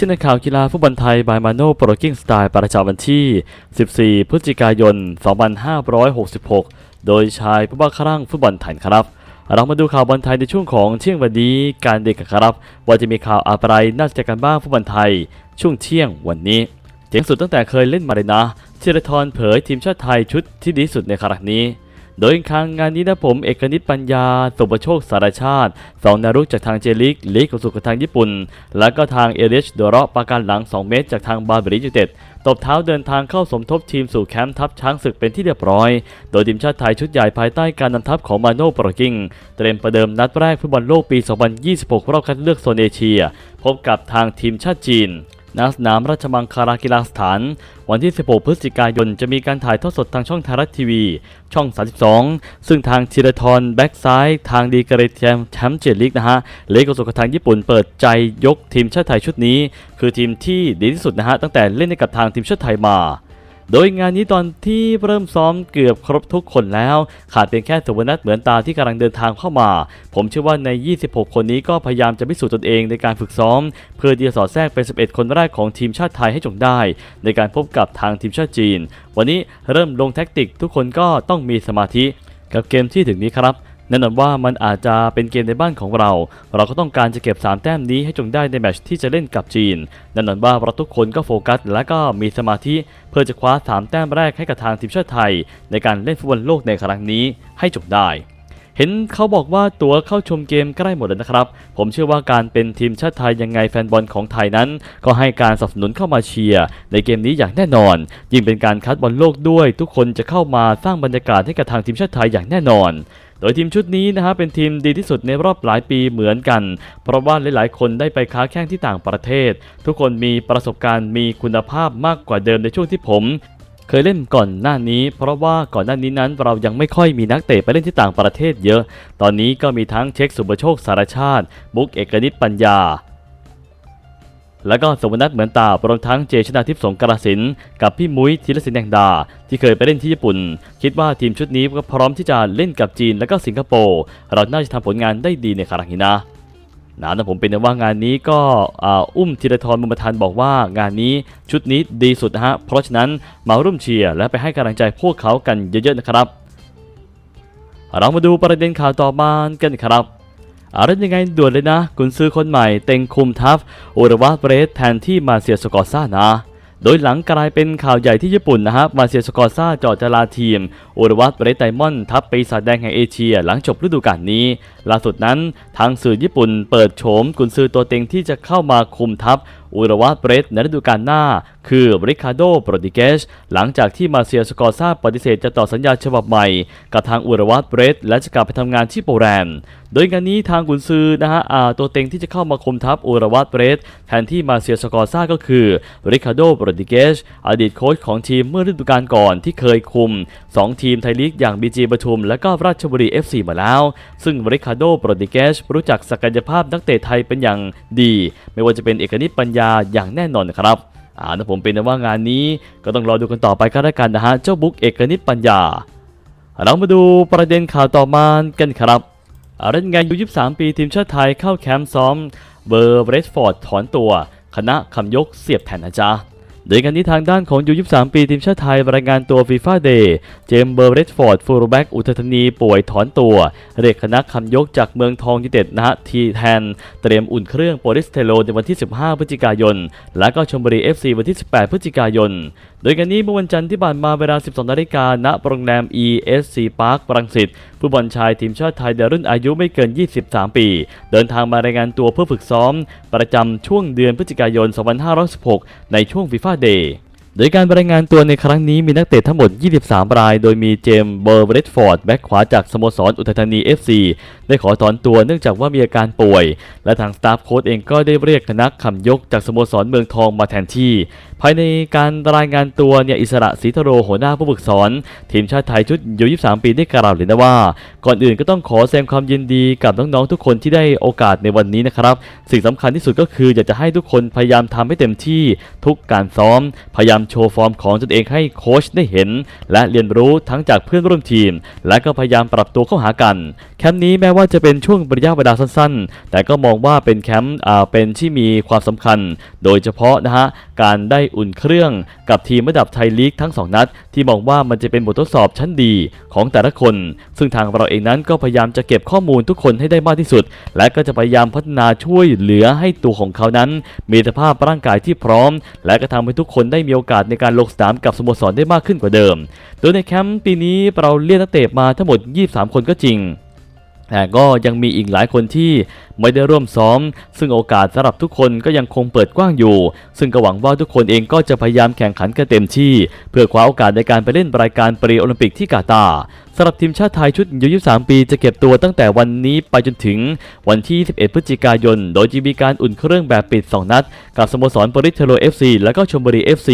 ที่ในข่าวกีฬาฟุตบอลไทยบายมาโน่โปรกิ้งสไตล์ประจำวันที่ 14 พฤศจิกายน 2566 โดยชายผู้บ้าครั่งฟุตบอลไทยครับ เรามาดูข่าวบอลไทยในช่วงของเที่ยงวันนี้การเด็กกันครับ ว่าจะมีข่าวอะไรน่าสนใจกันบ้างฟุตบอลไทย ช่วงเที่ยงวันนี้เจ๋งสุดตั้งแต่เคยเล่นมาเลยนะธีรทรเผยทีมชาติไทยชุดที่ดีสุดในครั้งนี้ โดยครั้งงานนี้นะผมเอกนิตปัญญา สุประโชคสารชาติสองนารุกจากทางเจลิกลีกของสุขทางญี่ปุ่น แล้วก็ทางเอเดชโดราะปาการหลัง 2 เมตร จากทางบาเบริยูเต็ดตบเท้าเดินทางเข้าสมทบทีมสู่แคมป์ทัพช้างศึกเป็นที่เรียบร้อย โดยทีมชาติไทยชุดใหญ่ภายใต้การนำทัพของมาโน่ปรกิงเตรียมประเดิมนัดแรกฟุตบอลโลกปี 2026 รอบคัดเลือกโซนเอเชีย พบกับทางทีมชาติจีน ณสนามราชมังคลากีฬาสถาน วันที่ 16 พฤศจิกายน จะมีการถ่ายทอดสดทางช่องไทยรัฐทีวี ช่อง 32 ซึ่งทางธีรทรแบ็กซ้าย ทางดีกรีแชมป์แชมป์เจลิกนะฮะ เลกโกสุกทางญี่ปุ่นเปิดใจยกทีมชาติไทยชุดนี้ คือทีมที่ดีที่สุดนะฮะ ตั้งแต่เล่นให้กับทางทีมชาติไทยมา โดยงานนี้ตอนที่เริ่มซ้อมเกือบครบทุกคนแล้ว ขาดเพียงแค่สุวรรณัทเหมือนตาที่กำลังเดินทางเข้ามา ผมเชื่อว่าใน 26 คนนี้ก็พยายามจะพิสูจน์ตนเองในการฝึกซ้อม เพื่อที่จะสอดแทรกเป็น 11 คนแรกของทีมชาติไทยให้จงได้ ในการพบกับทางทีมชาติจีน วันนี้เริ่มลงแท็กติกทุกคนก็ต้องมีสมาธิกับเกมที่ถึงนี้ครับ แน่นอนว่ามันอาจจะเป็นเกมในบ้านของเรา เราก็ต้องการจะเก็บ 3 แต้มนี้ให้จงได้ในแมตช์ที่จะเล่นกับจีนแน่นอนว่าเราทุกคนก็โฟกัส และก็มีสมาธิ เพื่อจะคว้า 3 แต้มแรกให้กับทางทีมชาติไทย ในการเล่นฟุตบอลโลกในครั้งนี้ให้จงได้เห็นเขาบอกว่าตั๋วเข้าชมเกมใกล้หมดแล้วนะครับ ผมเชื่อว่าการเป็นทีมชาติไทยยังไงแฟนบอลของไทยนั้น ก็ให้การสนับสนุนเข้ามาเชียร์ในเกมนี้อย่างแน่นอน ยิ่งเป็นการคัดบอลโลกด้วย ทุกคนจะเข้ามาสร้างบรรยากาศให้กับทางทีมชาติไทยอย่างแน่นอน โดยทีมชุดนี้นะฮะเป็นทีมดีที่สุดในรอบหลายปีเหมือนกัน เพราะว่าหลายๆ คนได้ไปค้าแข่งที่ต่างประเทศ ทุกคนมีประสบการณ์มีคุณภาพมากกว่าเดิมในช่วงที่ผมเคยเล่นก่อนหน้านี้ เพราะว่าก่อนหน้านี้นั้นเรายังไม่ค่อยมีนักเตะไปเล่นที่ต่างประเทศเยอะ ตอนนี้ก็มีทั้งเช็คสุบโชคสารชาติ บุ๊กเอกนิตปัญญา แล้วก็สมนัทเหมือนตารวมทั้งเจชนาทิพย์สงกรสินกับพี่มุ้ยธีรศิลป์แดงดา ที่เคยไปเล่นที่ญี่ปุ่น คิดว่าทีมชุดนี้ก็พร้อมที่จะเล่นกับจีนและก็สิงคโปร์เราน่าจะทำผลงานได้ดีในครั้งนี้นะนะแต่ผมเป็นว่างานนี้ก็อ,อุ้มธีรทรมุมทานบอกว่างานนี้ชุดนี้ดีสุดนะฮะเพราะฉะนั้นมาร่วมเชียร์และไปให้กำลังใจพวกเขากันเยอะๆนะครับ เรามาดูประเด็นข่าวต่อมากันครับ อะไรยังไงด่วนเลยนะ กุนซือคนใหม่เต็งคุมทัพโอรวาเบรสแทนที่มาเซียสกอร์ซ่านะ โดยหลังกลายเป็นข่าวใหญ่ที่ญี่ปุ่นนะฮะมาเซียสกอร์ซ่าจอดจลาทีมโอรวัตเบรสไดมอนด์ทัพปีศาจแดงแห่งเอเชีย หลังจบฤดูกาลนี้ ล่าสุดนั้นทางสื่อญี่ปุ่นเปิดโฉมกุนซือตัวเต็งที่จะเข้ามาคุมทัพอุรวัตเบรสในฤดูกาลหน้า คือริคาโดโปรดิเกชหลังจากที่มาเซียสกอร์ซาปฏิเสธจะต่อสัญญาฉบับใหม่ กับทางอุรวัตเบรสและจะกลับไปทำงานที่โปแลนด์ โดยงานนี้ทางกุนซือนะฮะตัวเต็งที่จะเข้ามาคุมทัพอุรวัตเบรสแทนที่มาเซียสกอร์ซาก็คือริคาโดโปรดิเกชอดีตโค้ชของทีมเมื่อฤดูกาลก่อนที่เคยคุม 2 ทีมไทยลีกอย่างบีจีปทุม และก็ราชบุรี FC มาแล้ว ซึ่งริคาโดโปรดิเกชรู้จักศักยภาพนักเตะไทยเป็นอย่างดี ไม่ว่าจะเป็นเอกนิตปัญญาอย่างแน่นอนนะครับอ่านะผมเป็นว่างานนี้ก็ต้องรอดูกันต่อไปก็แล้วกันนะฮะเจ้าบุ๊กเอกนิตปัญญา เรามาดูประเด็นข่าวต่อมากันครับอ่าเล่นงานยู23 ปีทีมชาติไทยเข้าแคมป์ซ้อม เบอร์เบรสฟอร์ดถอนตัว คณะคำยกเสียบแทนนะจ๊ะ โดยกันที่ทางด้านของยู23 ปีทีมชาติไทยรายงานตัวฟีฟ่าเดย์เจมส์เบอร์เรดฟอร์ดฟูลแบ็กอุทัธนีป่วยถอนตัว เรียกคณะคำยกจากเมืองทองยูเต็ดนะฮะทีแทน เตรียมอุ่นเครื่องโปริสเทโลในวันที่ 15 พฤศจิกายน และก็ชมบุรี FC วันที่ 18 พฤศจิกายนโดยกันนี้เมื่อวันจันทร์ที่ผ่านมาเวลา 12 นาฬิกาณโรงแรม ESC Park รังสิตผู้บอลชายทีมชาติไทยในรุ่นอายุไม่เกิน 23 ปี เดินทางมารายงานตัวเพื่อฝึกซ้อม ประจำช่วงเดือนพฤศจิกายน 2516 ในช่วงฟีฟ่าเดย์ โดยการรายงานตัวในครั้งนี้มีนักเตะทั้งหมด 23 ราย โดยมีเจมส์เบอร์เบรดฟอร์ดแบ็คขวาจากสโมสรอุทัยธานี FC ได้ขอถอนตัวเนื่องจากว่ามีอาการป่วย และทางสตาฟโค้ชเองก็ได้เรียกคณะคำยกจากสโมสรเมืองทองมาแทนที่ ภายในการรายงานตัวเนี่ยอิสระศรีทโรหัวหน้าผู้ฝึกสอนทีมชาติไทยชุดยู23 ปีได้กล่าวเลยนะว่า ก่อนอื่นก็ต้องขอแสดงความยินดีกับน้องๆทุกคนที่ได้โอกาสในวันนี้นะครับ สิ่งสำคัญที่สุดก็คืออยากจะให้ทุกคนพยายามทำให้เต็มที่ทุกการซ้อมพยายามโชว์ฟอร์มของตนเองให้โค้ชได้เห็น และเรียนรู้ทั้งจากเพื่อนร่วมทีม และก็พยายามปรับตัวเข้าหากัน แคมป์นี้แม้ว่าจะเป็นช่วงระยะเวลาสั้นๆ แต่ก็มองว่าเป็นแคมป์อ่าเป็นที่มีความสำคัญ โดยเฉพาะนะฮะการได้อุ่นเครื่องกับทีมระดับไทยลีกทั้งสองนัด ที่มองว่ามันจะเป็นบททดสอบชั้นดีของแต่ละคน ซึ่งทางเราเองนั้นก็พยายามจะเก็บข้อมูลทุกคนให้ได้มากที่สุด และก็จะพยายามพัฒนาช่วยเหลือให้ตัวของเขานั้น มีสภาพร่างกายที่พร้อม และก็ทำให้ทุกคนได้มีโอกาสอกาสในการลงสนามกับสโมสรได้มากขึ้นกว่าเดิม โดยในแคมป์ปีนี้เราเรียกนักเตะมาทั้งหมด 23 คนก็จริง แต่ก็ยังมีอีกหลายคนที่ไม่ได้ร่วมซ้อม ซึ่งโอกาสสำหรับทุกคนก็ยังคงเปิดกว้างอยู่ ซึ่งก็หวังว่าทุกคนเองก็จะพยายามแข่งขันกันเต็มที่ เพื่อคว้าโอกาสในการไปเล่นรายการปรีโอลิมปิกที่กาตาร์สำหรับทีมชาติไทยชุดอายุ23 ปีจะเก็บตัวตั้งแต่วันนี้ไปจนถึงวันที่21พฤศจิกายน โดยจะมีการอุ่นเครื่องแบบปิด 2 นัด กับสโมสรปริเทโร FC และก็ชมบุรี FC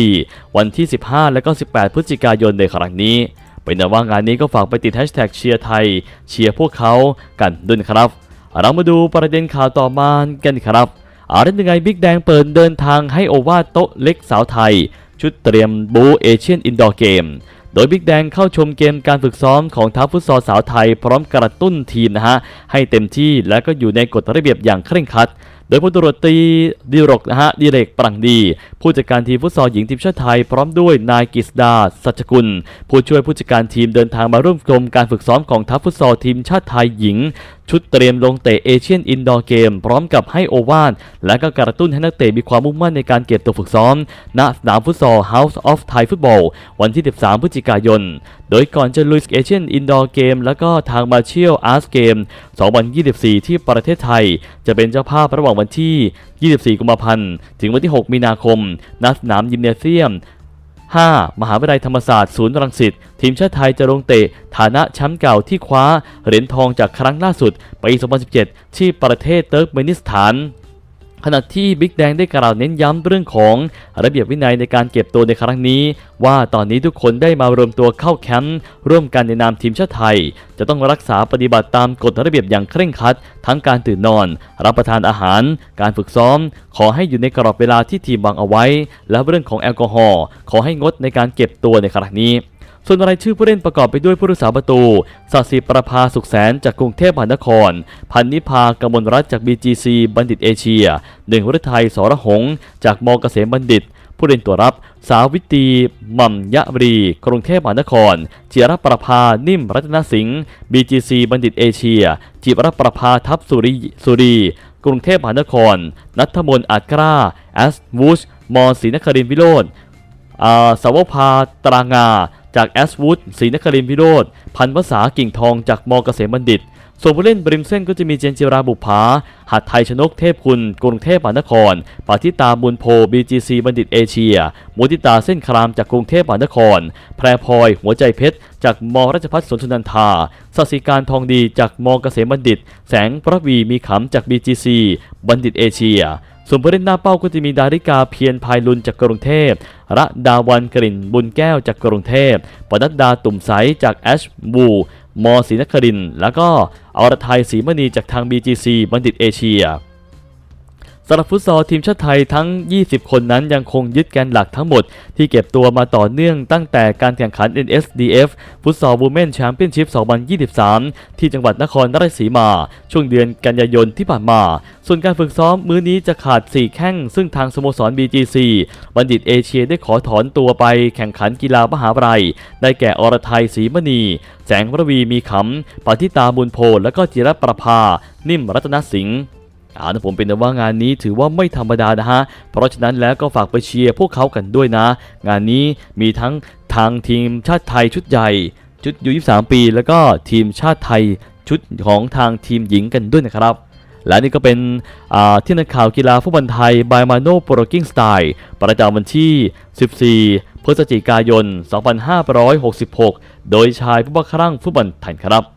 วันที่ 15 และก็ 18 พฤศจิกายนในครั้งนี้ เป็นแต่ว่างานนี้ก็ฝากไปติดแฮชแท็กเชียร์ไทย เชียร์พวกเขากันด้วยครับ เรามาดูประเด็นข่าวต่อมากันครับอาเรื่องยังไงบิ๊กแดงเปิดเดินทางให้โอวาโต๊ะเล็กสาวไทย ชุดเตรียมบูเอเชียนอินดอร์เกมโดยบิ๊กแดงเข้าชมเกมการฝึกซ้อมของทัพฟุตซอลสาวไทย พร้อมกระตุ้นทีมนะฮะ ให้เต็มที่และก็อยู่ในกฎระเบียบอย่างเคร่งครัดโดยพลตรวจตีดิรกนะฮะดิเรกปรังดี ผู้จัดการทีมฟุตซอลหญิงทีมชาติไทย พร้อมด้วยนายกฤษดาสัจกุล ผู้ช่วยผู้จัดการทีมเดินทางมาร่วมชมการฝึกซ้อมของทัพฟุตซอลทีมชาติไทยหญิง ชุดเตรียมลงเตะเอเชียนอินดอร์เกม พร้อมกับให้โอวาทและก็กระตุ้นให้นักเตะมีความมุ่งมั่นในการเก็บตัวฝึกซ้อมณสนามฟุตซอล House of Thai Football วันที่ 13 พฤศจิกายน โดยก่อนจะลุยเอเชียนอินดอร์เกมและก็ทางมาเชียลอาร์ตเกม 2024 ที่ประเทศไทย จะเป็นเจ้าภาพระหว่างวันที่ 24 กุมภาพันธ์ ถึงวันที่ 6 มีนาคม ณ สนามยิมเนเซียม 5. มหาวิทยาลัยธรรมศาสตร์ศูนย์รังสิต ทีมชาติไทยจะลงเตะ ฐานะแชมป์เก่าที่คว้าเหรียญทองจากครั้งล่าสุดปี 2017 ที่ประเทศเติร์กเมนิสถาน ขณะที่บิ๊กแดงได้กล่าวเน้นย้ำเรื่องของระเบียบวินัยในการเก็บตัวในครั้งนี้ ว่าตอนนี้ทุกคนได้มารวมตัวเข้าแคมป์ร่วมกันในนามทีมชาติไทย จะต้องรักษาปฏิบัติตามกฎระเบียบอย่างเคร่งครัด ทั้งการตื่นนอน รับประทานอาหาร การฝึกซ้อม ขอให้อยู่ในกรอบเวลาที่ทีมวางเอาไว้ และเรื่องของแอลกอฮอล์ขอให้งดในการเก็บตัวในครั้งนี้ ส่วนรายชื่อผู้เล่นประกอบไปด้วยผู้รักษาประตูสัสิประภาสุขแสนจากกรุงเทพมหานคร พันนิพากมลรัตน์จาก BGC บัณฑิตเอเชียหนึ่งวรไทยสรหงจากมเกษมบัณฑิต ผู้เล่นตัวรับ สาวิตรีม่ำยะบรี กรุงเทพมหานคร จิรประภานิ่มรัตนสิงห์ BGC บัณฑิตเอเชีย จิรประภาทัพสุริสุรีกรุงเทพมหานคร นัทมนอาจกล้าแอสวูชมอศรีนครินวิโรธอ่าสาวพาตรางา จากแอสวูดศรีนครินพิโรธพันภาษากิ่งทองจากมเกษมบัณฑิต ส่วนผู้เล่นบริมเส้นก็จะมีเจนจิราบุภาหัดไทยชนกเทพคุณ กรุงเทพมหานครปาทิตาบุญโพ BGC บัณฑิตเอเชียมุติตาเส้นครามจากกรุงเทพมหานคร แพรพลอยหัวใจเพชรจากมราชพัฒสวนสุนันทาสศิการทองดีจากมเกษมบัณฑิต แสงพระวีมีขำจาก BGC บัณฑิตเอเชีย ส่วนผู้เล่นหน้าเป้าก็จะมีดาริกาเพียรพายลุนจากกรุงเทพระดาวันกลิ่นบุญแก้วจากกรุงเทพปนัดดาตุ่มใสจากแอชบูมอศรีนครินแล้วก็อรทัยศรีมณีจากทาง BGC บัณฑิตเอเชีย สำหรับฟุตซอลทีมชาติไทยทั้ง 20 คนนั้นยังคงยึดแกนหลักทั้งหมด ที่เก็บตัวมาต่อเนื่องตั้งแต่การแข่งขัน NSDF ฟุตซอลวูแมนแชมเปี้ยนชิพ 2023 ที่จังหวัดนครราชสีมา ช่วงเดือนกันยายนที่ผ่านมา ส่วนการฝึกซ้อมมื้อนี้จะขาด 4 แข้ง ซึ่งทางสโมสร BGC บัณฑิตเอเชียได้ขอถอนตัวไปแข่งขันกีฬามหาวิทยาลัย ได้แก่อรไทยศรีมณี แสงระวีมีขำปาทิตาบุญโพและก็จิรประภา นิ่มรัตนสิงห์ เอานะผมเป็นแต่ว่างานนี้ถือว่าไม่ธรรมดานะฮะ เพราะฉะนั้นแล้วก็ฝากไปเชียร์พวกเขากันด้วยนะ งานนี้มีทั้งทางทีมชาติไทยชุดใหญ่ชุดยู23 ปี แล้วก็ทีมชาติไทยชุดของทางทีมหญิงกันด้วยนะครับ และนี่ก็เป็นที่นักข่าวกีฬาฟุตบอลไทยบายมาโนโปรกิ้งสไตล์ประจำวันที่ 14 พฤศจิกายน 2566 โดยชายผู้บังคับฟุตบอลไทยครับ